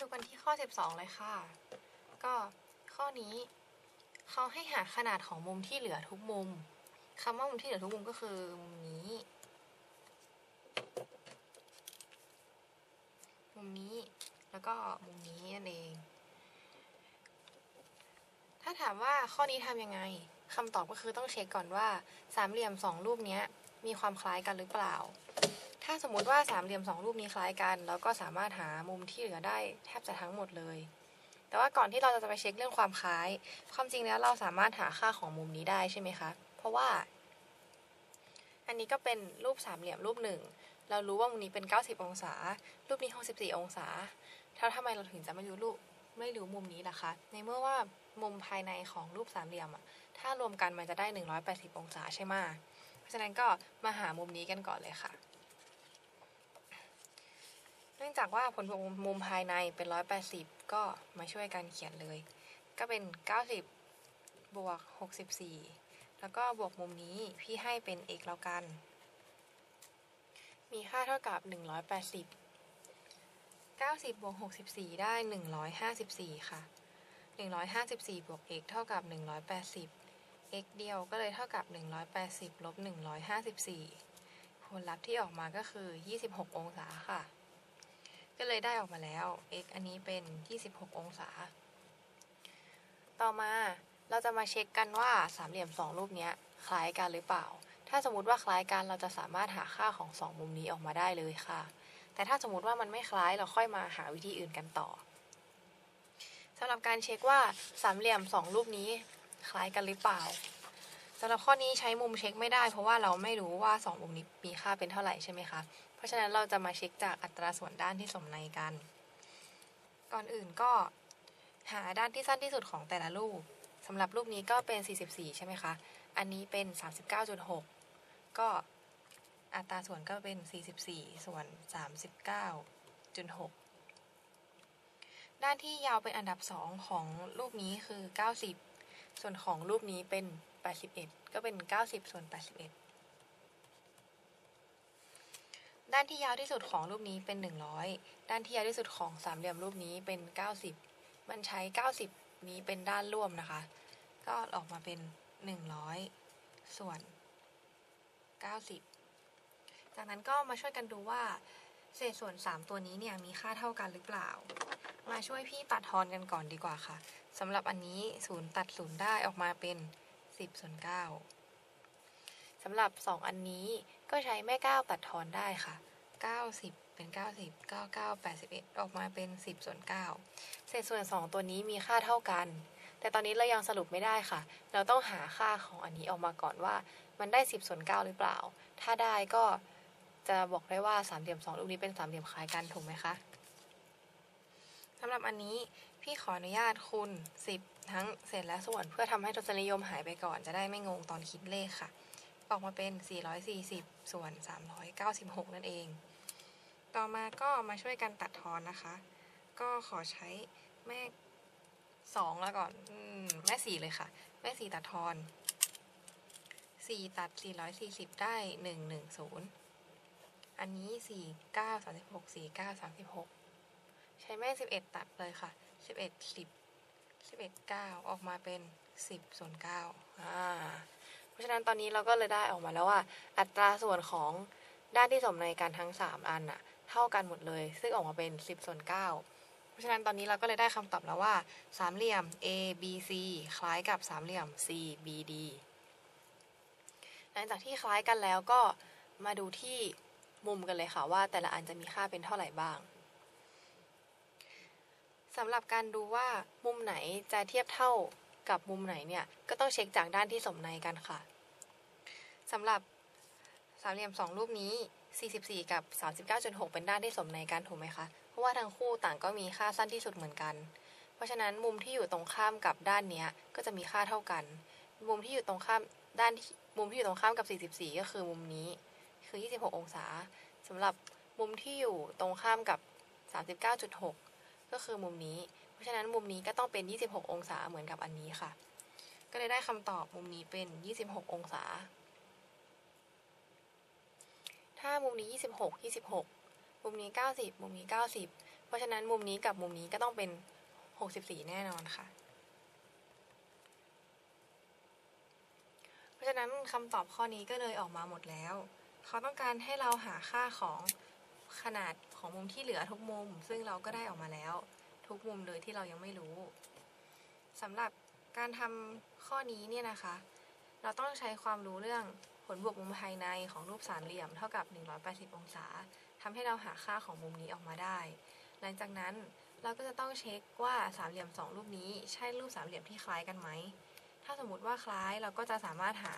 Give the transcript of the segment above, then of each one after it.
ดูกันที่ข้อ 12 เลยค่ะ ก็ข้อนี้เขาให้หาขนาดของมุมที่เหลือทุกมุมคำว่ามุมที่เหลือทุกมุมก็คือมุมนี้ มุมนี้แล้วก็มุมนี้นั่นเอง ถ้าถามว่าข้อนี้ทำยังไงคำตอบก็คือต้องเช็คก่อนว่าสามเหลี่ยมสองรูปนี้มีความคล้ายกันหรือเปล่า ถ้าสมมติว่าสามเหลี่ยมสองรูปนี้คล้ายกันแล้วก็สามารถหามุมที่เหลือได้แทบจะทั้งหมดเลย แต่ว่าก่อนที่เราจะไปเช็คเรื่องความคล้าย ความจริงแล้วเราสามารถหาค่าของมุมนี้ได้ใช่ไหมคะ เพราะว่า อันนี้ก็เป็นรูปสามเหลี่ยมรูปหนึ่ง เรารู้ว่ามุมนี้เป็น 90 องศา รูปนี้ 64 องศาถ้าทำไมเราถึงจะไม่รู้รูปไม่รู้มุมนี้ล่ะคะ ในเมื่อว่ามุมภายในของรูปสามเหลี่ยมอะถ้ารวมกันมันจะได้ 180 องศาใช่ไหมเพราะฉะนั้นก็มาหามุมนี้กันก่อนเลยค่ะ เนื่องจากว่าผลบวกมุมภายในเป็น 180 ก็มาช่วยกันเขียนเลย ก็เป็น 90 บวก 64 แล้วก็บวกมุมนี้พี่ให้เป็น x แล้วกัน มีค่าเท่ากับ 180 90 บวก 64 ได้ 154 ค่ะ 154 บวก x เท่ากับ 180 x เดียวก็เลยเท่ากับ 180 ลบ 154 ผลลัพธ์ที่ออกมาก็คือ 26 องศาค่ะ ก็เลยได้ออกมาแล้ว x อันนี้เป็น 26 องศา ต่อมาเราจะมาเช็คกันว่าสามเหลี่ยมสองรูปนี้คล้ายกันหรือเปล่า ถ้าสมมติว่าคล้ายกันเราจะสามารถหาค่าของสองมุมนี้ออกมาได้เลยค่ะ แต่ถ้าสมมติว่ามันไม่คล้ายเราค่อยมาหาวิธีอื่นกันต่อสำหรับการเช็คว่าสามเหลี่ยมสองรูปนี้คล้ายกันหรือเปล่า สำหรับข้อนี้ใช้มุมเช็คไม่ได้ เพราะว่าเราไม่รู้ว่าสองมุมนี้มีค่าเป็นเท่าไหร่ใช่ไหมคะ เพราะฉะนั้นเราจะมาเช็คจากอัตราส่วนด้านที่สมในกัน ก่อนอื่นก็หาด้านที่สั้นที่สุดของแต่ละรูปสำหรับรูปนี้ก็เป็น 44 ใช่ไหมคะ อันนี้เป็น 39.6 ก็อัตราส่วนก็เป็น 44 ส่วน 39.6 ด้านที่ยาวเป็นอันดับ 2 ของรูปนี้คือ 90 ส่วนของรูปนี้เป็น 81 ก็เป็น 90 ส่วน 81 ด้านที่ยาวที่สุดของรูปนี้เป็น 100 ด้านที่ยาวที่สุดของสามเหลี่ยมรูปนี้เป็น 90 มันใช้ 90 นี้เป็นด้านร่วมนะคะ ก็ออกมาเป็น 100 ส่วน 90 จากนั้นก็มาช่วยกันดูว่า เศษส่วน 3 ตัวนี้เนี่ยมีค่าเท่ากันหรือเปล่ามาช่วยพี่ตัดทอนกันก่อนดีกว่าค่ะสำหรับอันนี้0ตัด0ได้ออกมาเป็น 10ส่วน9สำหรับ 2 อันนี้ก็ใช้แม่ 9 ตัดทอนได้ค่ะ 90 เป็น 90 99 81 ออกมาเป็น 10ส่วน9เศษส่วน 2 ตัวนี้มีค่าเท่ากัน แต่ตอนนี้เรายังสรุปไม่ได้ค่ะ เราต้องหาค่าของอันนี้ออกมาก่อนว่า มันได้ 10ส่วน9หรือเปล่า ถ้าได้ก็จะบอกได้ว่าสามเหลี่ยม2ลูกนี้เป็นสามเหลี่ยมคล้ายกันถูกไหมคะ สำหรับอันนี้พี่ขออนุญาตคุณ10 ทั้งเศษและส่วน เพื่อทำให้ทศนิยมหายไปก่อนจะได้ไม่งงตอนคิดเลขค่ะ ออกมาเป็น 440 ส่วน 396 นั่นเอง ต่อมาก็มาช่วยกันตัดทอนนะคะ ก็ขอใช้แม่2แล้วก่อนอมแม่ 4 เลยค่ะ แม่ 4 ตัดทอน 4 ตัด 440 ได้ 110 อันนี้ 4936 4936 ช้แม่สิบเอ็ดตัดเลยค่ะสิบเอ็ดสิบสิบเอ็ดเก้าออกมาเป็นสิบส่วนเก้าอ่าเพราะฉะนั้นตอนนี้เราก็เลยได้ออกมาแล้วว่า อัตราส่วนของด้านที่สมในกันทั้ง 3 อันน่ะเท่ากันหมดเลย ซึ่งออกมาเป็น 10 ส่วน 9 เพราะฉะนั้นตอนนี้เราก็เลยได้คำตอบแล้วว่า สามเหลี่ยม A B C คล้ายกับสามเหลี่ยม C B D หลังจากที่คล้ายกันแล้วก็มาดูที่มุมกันเลยค่ะว่าแต่ละอันจะมีค่าเป็นเท่าไหร่บ้าง สำหรับการดูว่ามุมไหนจะเทียบเท่ากับมุมไหนเนี่ย ก็ต้องเช็คจากด้านที่สมในกันค่ะสำหรับสามเหลี่ยมสองรูปนี้ 44 กับ 39.6 เป็นด้านที่สมในกันถูกไหมคะ เพราะว่าทั้งคู่ต่างก็มีค่าสั้นที่สุดเหมือนกัน เพราะฉะนั้นมุมที่อยู่ตรงข้ามกับด้านเนี้ยก็จะมีค่าเท่ากัน มุมที่อยู่ตรงข้ามด้านมุมที่อยู่ตรงข้ามกับ 44 ก็คือมุมนี้คือ 26 องศาสำหรับมุมที่อยู่ตรงข้ามกับ 39.6 ก็คือมุมนี้ เพราะฉะนั้นมุมนี้ก็ต้องเป็น 26 องศาเหมือนกับอันนี้ค่ะ ก็เลยได้คำตอบมุมนี้เป็น 26 องศา ถ้ามุมนี้ 26 26 มุมนี้ 90 มุมนี้ 90 เพราะฉะนั้นมุมนี้กับมุมนี้ก็ต้องเป็น 64 แน่นอนค่ะ เพราะฉะนั้นคำตอบข้อนี้ก็เลยออกมาหมดแล้ว เขาต้องการให้เราหาค่าของ ขนาดของมุมที่เหลือทุกมุม ซึ่งเราก็ได้ออกมาแล้ว ทุกมุมเลยที่เรายังไม่รู้สำหรับการทำข้อนี้เนี่ยนะคะ เราต้องใช้ความรู้เรื่องผลบวกมุมภายในของรูปสามเหลี่ยมเท่ากับ 180 องศาทำให้เราหาค่าของมุมนี้ออกมาได้ หลังจากนั้นเราก็จะต้องเช็คว่าสามเหลี่ยมสองรูปนี้ใช่รูปสามเหลี่ยมที่คล้ายกันไหม ถ้าสมมติว่าคล้ายเราก็จะสามารถหา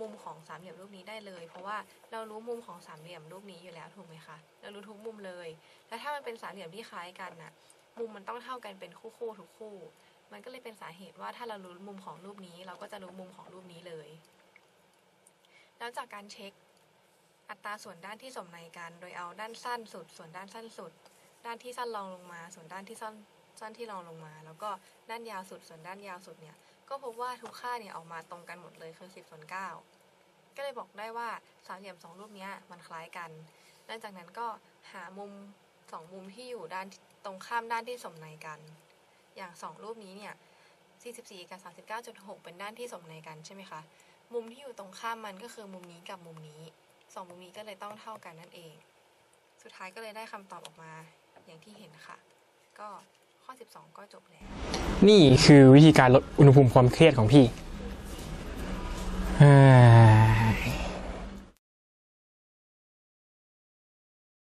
มุมของสามเหลี่ยมรูปนี้ได้เลย เพราะว่าเรารู้มุมของสามเหลี่ยมรูปนี้อยู่แล้วถูกไหมคะเรารู้ทุกมุมเลย แล้วถ้ามันเป็นสามเหลี่ยมที่คล้ายกันน่ะมุมมันต้องเท่ากันเป็นคู่คู่ๆทุกคู่ มันก็เลยเป็นสาเหตุว่าถ้าเรารู้มุมของรูปนี้ เราก็จะรู้มุมของรูปนี้เลย แล้วจากการเช็คอัตราส่วนด้านที่สมในกัน โดยเอาด้านสั้นสุด ส่วนด้านสั้นสุด ด้านที่สั้นรองลงมา ส่วนด้านที่สั้น สั้นที่รองลงมา แล้วก็ด้านยาวสุดส่วนด้านยาวสุดเนี่ยก็พบว่าทุกค่าเนี่ยออกมาตรงกันหมดเลยคือ 10ส่วน9ก็เลยบอกได้ว่าสามเหลี่ยมสองรูปนี้มันคล้ายกันหลังจากนั้นก็หามุมสองมุมที่อยู่ด้านตรงข้ามด้านที่สมในกัน อย่างสองรูปนี้เนี่ย44กับ39.6 เป็นด้านที่สมในกันใช่ไหมคะ มุมที่อยู่ตรงข้ามมันก็คือมุมนี้กับมุมนี้สองมุมนี้ก็เลยต้องเท่ากันนั่นเอง สุดท้ายก็เลยได้คำตอบออกมาอย่างที่เห็นค่ะ ก็ ข้อ 12 ก็จบแล้ว นี่คือวิธีการลดอุณหภูมิความเครียดของพี่